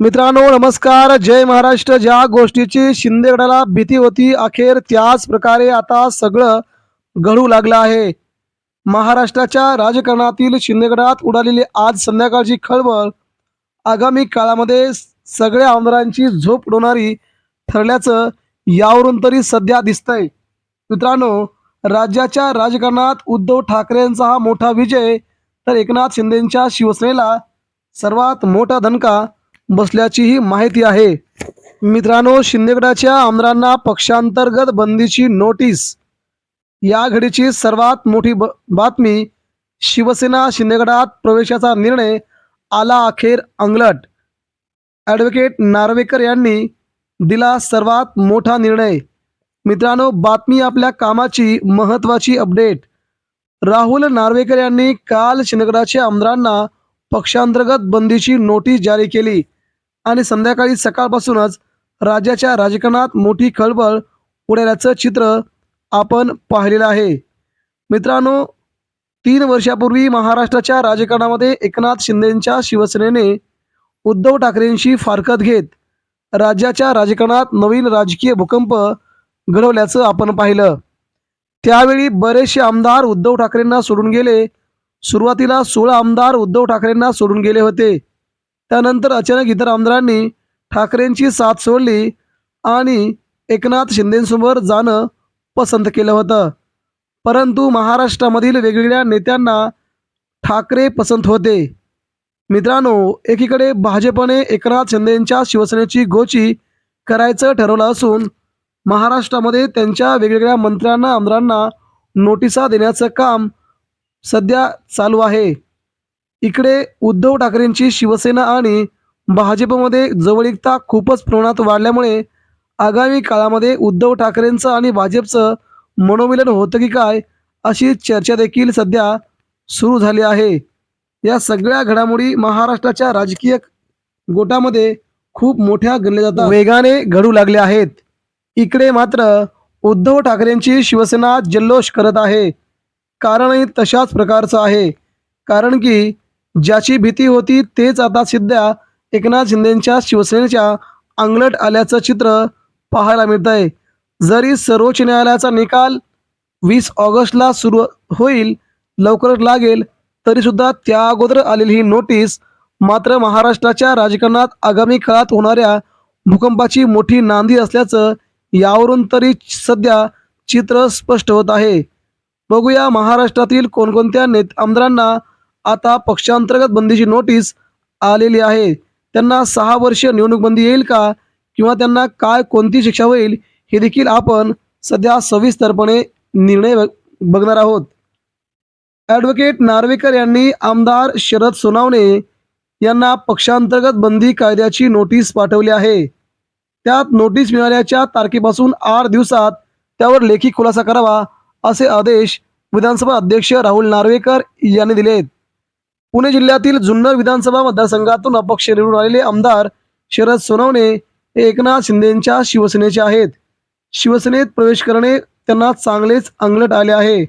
मित्रांनो नमस्कार. जय महाराष्ट्र. ज्या गोष्टीची शिंदेगडाला भीती होती अखेर त्याच प्रकारे आता सगळं घडू लागलं आहे. महाराष्ट्राच्या राजकारणातील शिंदेगडात उडालेली आज संध्याकाळची खळबळ आगामी काळामध्ये सगळ्या आमदारांची झोप उडवणारी ठरल्याचं यावरून तरी सध्या दिसतंय. मित्रांनो राज्याच्या राजकारणात उद्धव ठाकरेंचा हा मोठा विजय तर एकनाथ शिंदेंच्या शिवसेनेला सर्वात मोठा धनका बसल्याचीही माहिती आहे. मित्रांनो शिंदेगडाच्या आमदारांना पक्षांतर्गत बंदीची नोटीस. या घडीची सर्वात मोठी ब बातमी शिवसेना शिंदेगडात प्रवेशाचा निर्णय आला अखेर अंगलट. ॲडव्होकेट नार्वेकर यांनी दिला सर्वात मोठा निर्णय. मित्रांनो बातमी आपल्या कामाची महत्त्वाची अपडेट. राहुल नार्वेकर यांनी काल शिंदेगडाच्या आमदारांना पक्षांतर्गत बंदीची नोटीस जारी केली. आणि संध्याकाळी सकाळपासूनच राज्याच्या राजकारणात मोठी खळबळ उडाल्याचं चित्र आपण पाहिलेलं आहे. मित्रांनो तीन वर्षापूर्वी महाराष्ट्राच्या राजकारणामध्ये एकनाथ शिंदेंच्या शिवसेनेने उद्धव ठाकरेंशी फारकत घेत राज्याच्या राजकारणात नवीन राजकीय भूकंप घडवल्याचं आपण पाहिलं. त्यावेळी बरेचसे आमदार उद्धव ठाकरेंना सोडून गेले. सुरुवातीला सोळा आमदार उद्धव ठाकरेंना सोडून गेले होते. त्यानंतर अचानक इतर आमदारांनी ठाकरेंची साथ सोडली आणि एकनाथ शिंदेसमोर जाणं पसंत केलं होतं. परंतु महाराष्ट्रामधील वेगवेगळ्या नेत्यांना ठाकरे पसंत होते. मित्रांनो एकीकडे भाजपने एकनाथ शिंदेंच्या शिवसेनेची गोची करायचं ठरवलं असून महाराष्ट्रामध्ये त्यांच्या वेगवेगळ्या मंत्र्यांना आमदारांना नोटिसा देण्याचं काम सध्या चालू आहे. इकडे उद्धव ठाकरेंची शिवसेना आणि भाजपमध्ये जवळीकता खूपच प्रमाणात वाढल्यामुळे आगामी काळामध्ये उद्धव ठाकरेंचं आणि भाजपचं मनोमिलन होतं की काय अशी चर्चा देखील सध्या सुरू झाली आहे. या सगळ्या घडामोडी महाराष्ट्राच्या राजकीय गोटामध्ये खूप मोठ्या गणल्या जातात. वेगाने घडू लागल्या आहेत. इकडे मात्र उद्धव ठाकरेंची शिवसेना जल्लोष करत आहे. कारणही तशाच प्रकारचं आहे. कारण की ज्याची भीती होती तेच आता सध्या एकनाथ शिंदेच्या शिवसेनेच्या अंगलट आल्याचं चित्र पाहायला मिळत आहे जरी सर्वोच्च न्यायालयाचा निकाल वीस ऑगस्टला सुरू होईल लवकरच लागेल तरीसुद्धा त्या अगोदर आलेली ही नोटीस मात्र महाराष्ट्राच्या राजकारणात आगामी काळात होणाऱ्या भूकंपाची मोठी नांदी असल्याचं यावरून तरी सध्या चित्र स्पष्ट होत आहे. बघूया महाराष्ट्रातील कोणकोणत्या नेत आमदारांना आता पक्षांतर्गत बंदीची नोटीस आलेली आहे. त्यांना सहा वर्ष निवडणूक बंदी येईल का? किंवा त्यांना काय कोणती शिक्षा होईल? हे देखील आपण सध्या सविस्तरपणे निर्णय बघ- बघणार आहोत. ॲडव्होकेट नार्वेकर यांनी आमदार शरद सोनावणे यांना पक्षांतर्गत बंदी कायद्याची नोटीस पाठवली आहे. त्यात नोटीस मिळाल्याच्या तारखेपासून आठ दिवसात त्यावर लेखी खुलासा करावा असे आदेश विधानसभा अध्यक्ष राहुल नार्वेकर यांनी दिलेत. पुणे जिल्ह्यातील जुन्नर विधानसभा मतदारसंघातून अपक्ष निवडून आलेले आमदार शरद सोनवणे हे एकनाथ शिंदेच्या शिवसेनेचे आहेत. शिवसेनेत प्रवेश करणे त्यांना चांगलेच अंगलट आले आहे.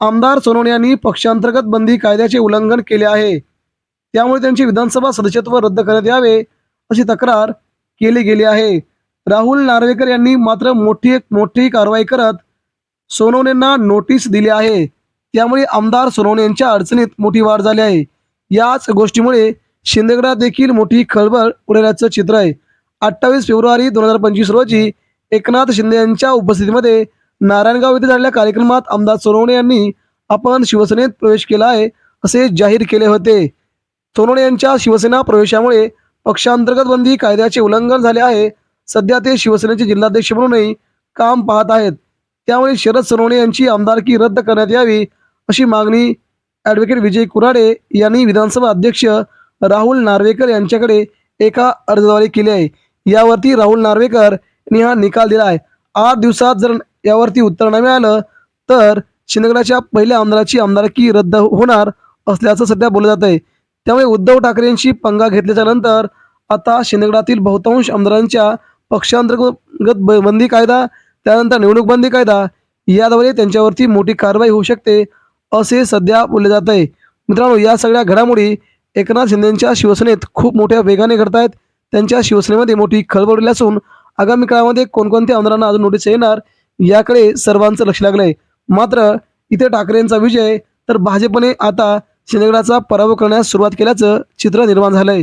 आमदार सोनवणे यांनी पक्षांतर्गत बंदी कायद्याचे उल्लंघन केले आहे. त्यामुळे त्यांचे विधानसभा सदस्यत्व रद्द करण्यात यावे अशी तक्रार केली गेली आहे. राहुल नार्वेकर यांनी मात्र मोठी एक मोठी कारवाई करत सोनवणेंना नोटीस दिली आहे. त्यामुळे आमदार सोनवणे यांच्या अडचणीत मोठी वाढ झाली आहे. याच गोष्टीमुळे शिंदेगडात देखील मोठी खळबळ उडाल्याचं चित्र आहे. अठ्ठावीस फेब्रुवारी दोन हजार पंचवीस रोजी एकनाथ शिंदे यांच्या उपस्थितीमध्ये नारायणगाव येथे झालेल्या कार्यक्रमात आमदार सोनवणे यांनी आपण शिवसेनेत प्रवेश केला आहे असे जाहीर केले होते. सोनवणे यांच्या शिवसेना प्रवेशामुळे पक्षांतर्गत बंदी कायद्याचे उल्लंघन झाले आहे. सध्या ते शिवसेनेचे जिल्हाध्यक्ष म्हणूनही काम पाहत आहेत. त्यामुळे शरद सोनवणे यांची आमदारकी रद्द करण्यात यावी अशी मागणी ॲडव्होकेट विजय कुराडे यांनी विधानसभा अध्यक्ष राहुल नार्वेकर यांच्याकडे एका अर्जद्वारे केली आहे. यावरती राहुल नार्वेकर यांनी हा निकाल दिला आहे. आठ दिवसात जर यावरती उत्तर न मिळालं तर शिंदेगडाच्या पहिल्या आमदाराची आमदारकी रद्द होणार असल्याचं सध्या बोललं जात आहे. त्यामुळे उद्धव ठाकरेंशी पंगा घेतल्याच्या नंतर आता शिंदेगडातील बहुतांश आमदारांच्या पक्षांतर्गत ब- बंदी कायदा त्यानंतर निवडणूक बंदी कायदा याद्वारे त्यांच्यावरती मोठी कारवाई होऊ शकते असे सध्या बोलले जात आहे. मित्रांनो या सगळ्या घडामोडी एकनाथ शिंदेच्या शिवसेनेत खूप मोठ्या वेगाने घडत आहेत. त्यांच्या शिवसेनेमध्ये मोठी खळबळ असून आगामी काळामध्ये कोणकोणत्या आमदारांना अजून नोटीस येणार याकडे सर्वांचं लक्ष लागलंय. मात्र इथे ठाकरेंचा विजय तर भाजपने आता शिंदेगडाचा पराभव करण्यास सुरुवात केल्याचं चित्र निर्माण झालंय.